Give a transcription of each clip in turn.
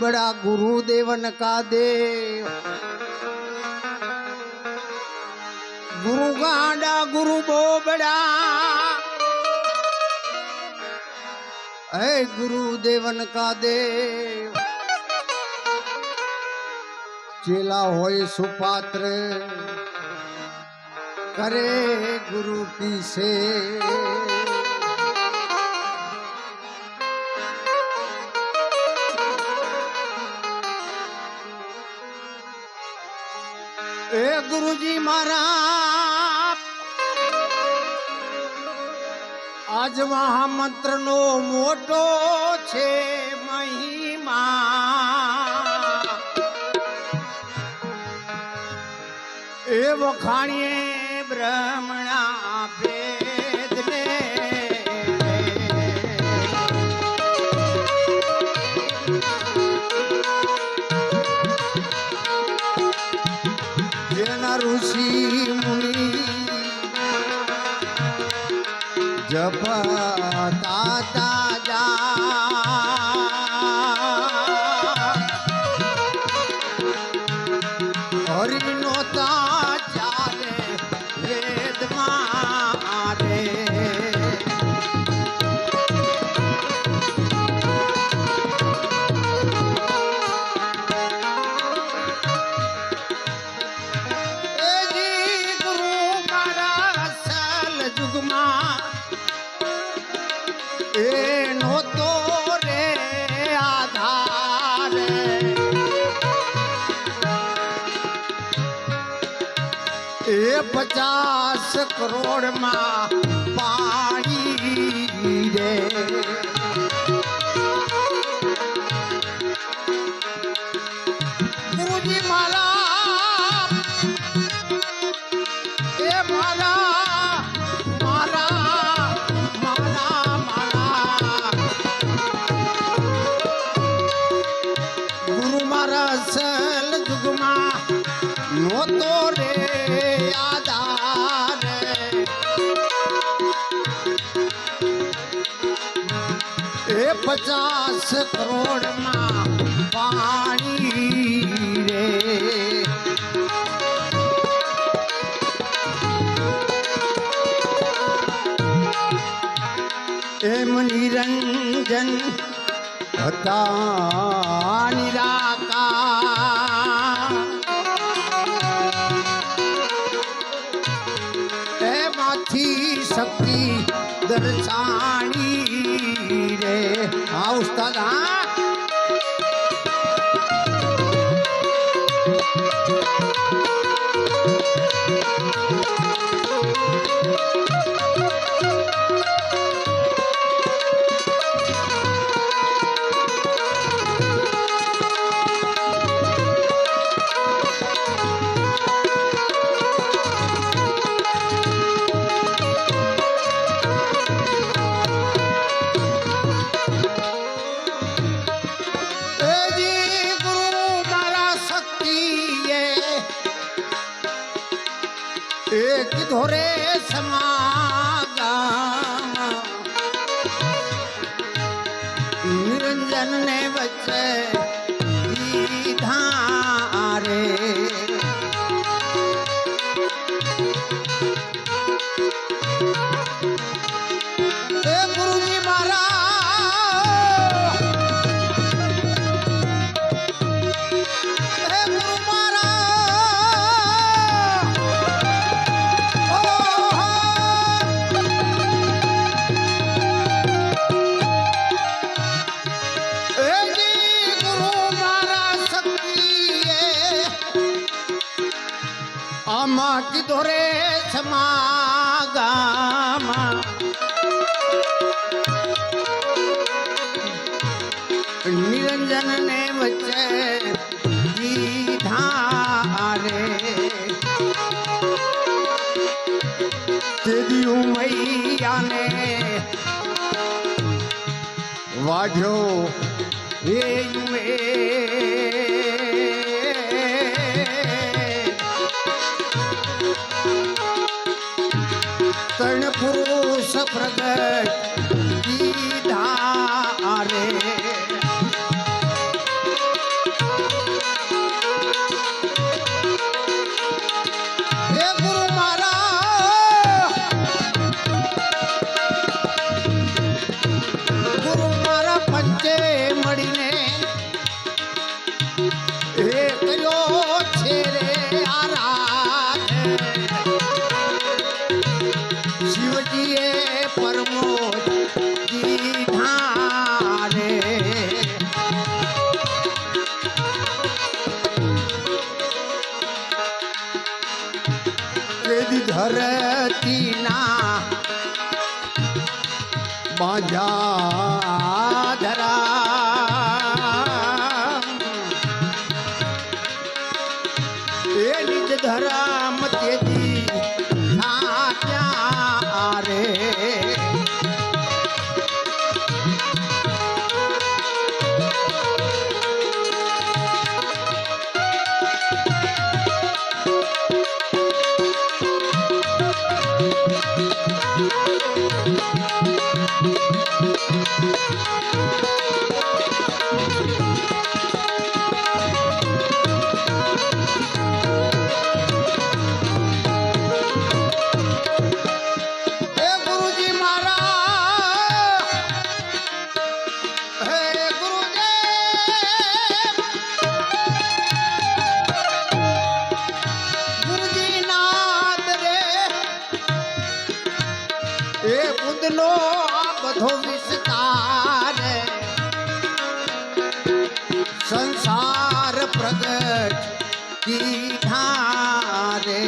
बड़ा गुरुदेवन का देव। गुरु गांडा, गुरु बोबड़ा। है गुरुदेवन का देव। चेला होय सुपात्र, करे गुरु की से મારા. આજ નો મોટો છે મહિમા. એ વખાણીએ બ્રહ્મણા ઋષિ મુનિ. જપતા પચાસ કરોડમાં પાણી पचास करोड़ माँ पानी रे। एम निरंजन हता निराका। ए माथी शक्ति दर्शन रहमान કીધો રે સમાગામાં. નિરંજન ને વચ્ચે દીધા રે તેદી મૈયાને વાઢ્યો એ પ્રગટ ધરતીના મજા નો બધો વિસ્તાર સંસાર પ્રગટ કી ધારે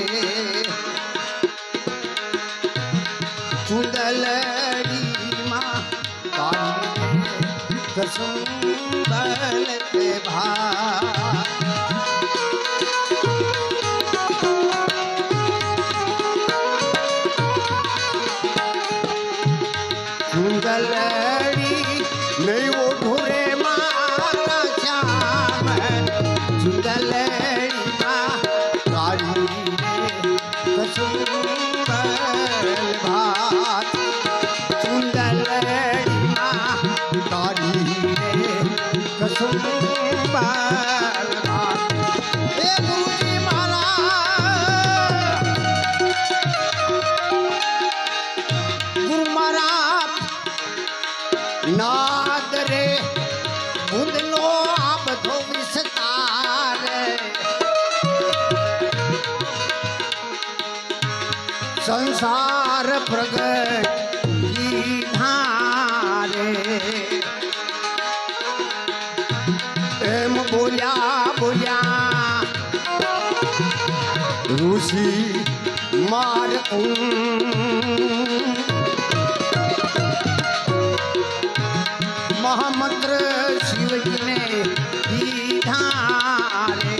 કુંડલડીમાં કામ કસુંબલ ભાર संसार प्रगट धारे एम बोलिया बोलिया। ऋषि मार महामंत्र शिव जी ने की धारे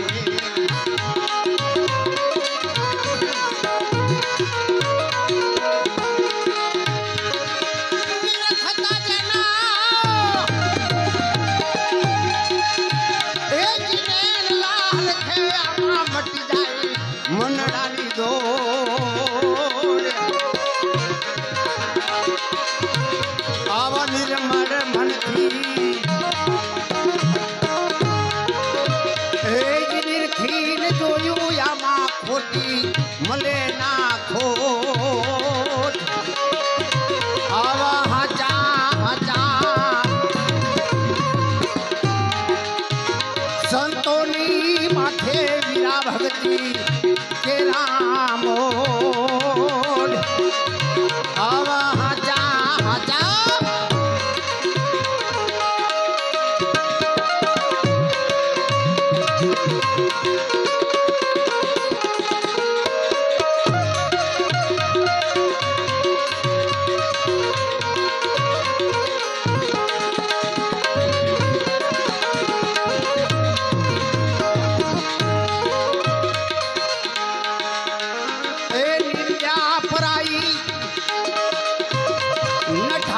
রাম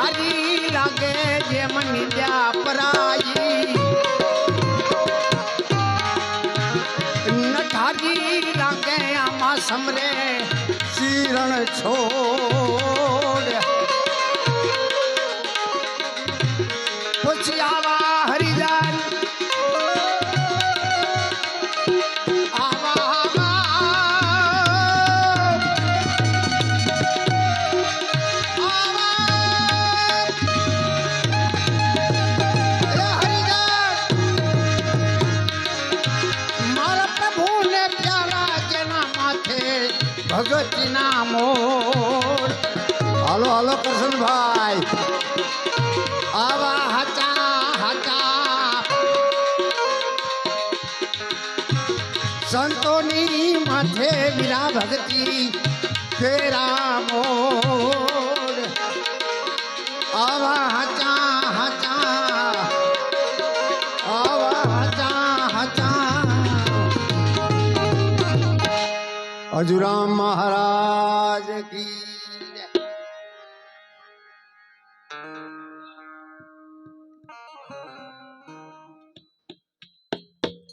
હારી લાગે જેમ નિદ્યા પરાઈ. નઠારી લાગે આમાં સમરે શિરણ છો. ભગત ના મોર. હાલો હાલો કરશનભાઈ. खजुराम महाराज।